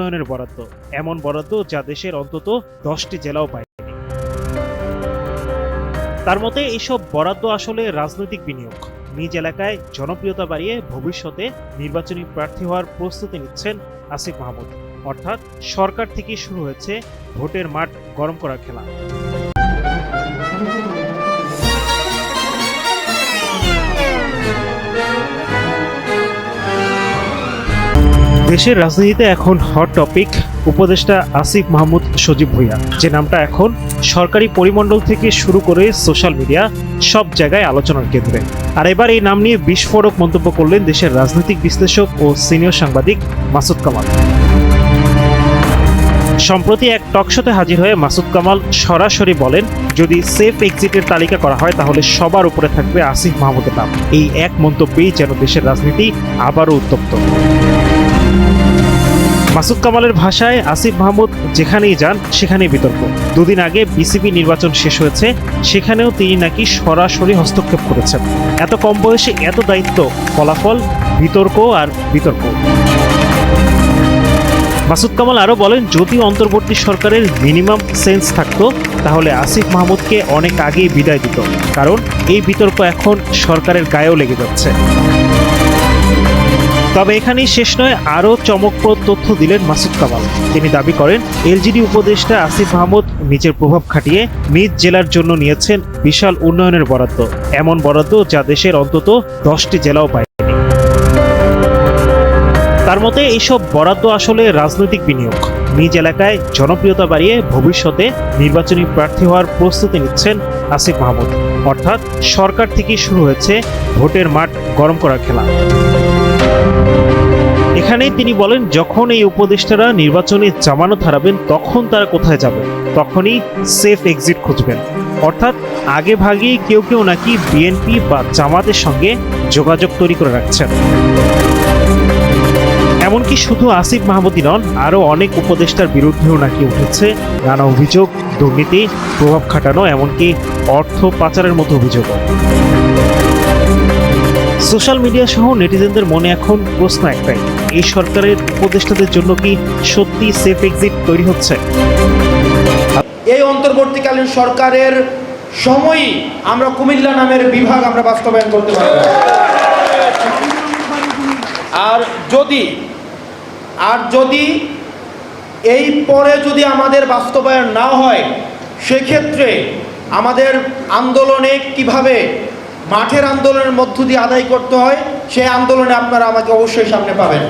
উন্নয়নের বরাদ্দ। এমন বরাদ্দ যা দেশের অন্তত দশটি জেলাও পায়নি তার মতে এইসব বরাদ্দ আসলে রাজনৈতিক বিনিয়োগ। নিজ এলাকায় জনপ্রিয়তা বাড়িয়ে ভবিষ্যতে নির্বাচনী প্রার্থী হওয়ার প্রস্তুতি নিচ্ছেন আসিফ মাহমুদ। অর্থাৎ সরকার থেকে শুরু হয়েছে ভোটের মাঠ গরম করার খেলা। দেশের রাজনীতিতে এখন হট টপিক উপদেষ্টা আসিফ মাহমুদ সজীব ভুইয়া, যে নামটা এখন সরকারি পরিমণ্ডল থেকে শুরু করে সোশ্যাল মিডিয়া সব জায়গায় আলোচনার কেন্দ্রে। আর এবার এই নাম নিয়ে বিস্ফোরক মন্তব্য করলেন দেশের রাজনৈতিক বিশ্লেষক ও সিনিয়র সাংবাদিক মাসুদ কামাল। সম্প্রতি এক টকশোতে হাজির হয়ে মাসুদ কামাল সরাসরি বলেন, যদি সেফ এক্সিটের তালিকা করা হয়, তাহলে সবার উপরে থাকবে আসিফ মাহমুদের নাম। এই এক মন্তব্যেই যেন দেশের রাজনীতি আবারও উত্তপ্ত। মাসুদ কামালের ভাষায় আসিফ মাহমুদ যেখানেই যান, সেখানেই বিতর্ক। দুদিন আগে বিসিবি নির্বাচন শেষ হয়েছে, সেখানেও তিনি নাকি সরাসরি হস্তক্ষেপ করেছেন। এত কম বয়সে এত দায়িত্ব, ফলাফল, বিতর্ক আর বিতর্ক। মাসুদ কামাল আরও বলেন, যদি অন্তর্বর্তী সরকারের মিনিমাম সেন্স থাকতো, তাহলে আসিফ মাহমুদকে অনেক আগেই বিদায় দিত। কারণ এই বিতর্ক এখন সরকারের গায়েও লেগে যাচ্ছে। তবে এখানেই শেষ নয়, আরও চমকপ্রদ তথ্য দিলেন মাসুদ কামাল। তিনি দাবি করেন, এলজিডি উপদেষ্টা আসিফ মাহমুদ নিজের প্রভাব খাটিয়ে নিজ জেলার জন্য নিয়েছেন বিশাল উন্নয়নের বরাদ্দ। এমন বরাদ্দ যা দেশের অন্তত দশটি জেলাও পায় তার মতে এইসব বরাদ্দ আসলে রাজনৈতিক বিনিয়োগ। নিজ এলাকায় জনপ্রিয়তা বাড়িয়ে ভবিষ্যতে নির্বাচনী প্রার্থী হওয়ার প্রস্তুতি নিচ্ছেন আসিফ মাহমুদ। অর্থাৎ সরকার থেকেই শুরু হয়েছে ভোটের মাঠ গরম করার খেলা। এখানেই তিনি বলেন, যখন এই উপদেষ্টারা নির্বাচনে জামানত হারাবেন, তখন তারা কোথায় যাবেন তখনই সেফ এক্সিট খুঁজবেন। অর্থাৎ আগে ভাগেই কেউ কেউ নাকি বিএনপি বা জামাতের সঙ্গে যোগাযোগ তৈরি করে রাখছেন। এমনকি শুধু আসিফ মাহমুদই নন, আরও অনেক উপদেষ্টার বিরুদ্ধেও নাকি উঠেছে নানা অভিযোগ, দুর্নীতি, প্রভাব খাটানো, এমনকি অর্থ পাচারের মতো অভিযোগও। সোশ্যাল মিডিয়া সহ নেটিজেনদের মনে এখন প্রশ্ন একটাই, এই সরকারের উপদেষ্টাদের জন্য কি সত্যি সেফ এক্সিট তৈরি হচ্ছে? এই অন্তর্বর্তীকালীন সরকারের সময়ই আমরা কুমিল্লা নামের বিভাগ আমরা বাস্তবায়ন করতে পারব। আর যদি আর যদি এই পরে যদি আমাদের বাস্তবায়ন না হয়, সেক্ষেত্রে আমাদের আন্দোলনে কীভাবে মাঠের আন্দোলনের মধ্য দিয়ে আদায় করতে হয় সেই আন্দোলনে আপনারা আমাকে অবশ্যই সামনে পাবেন।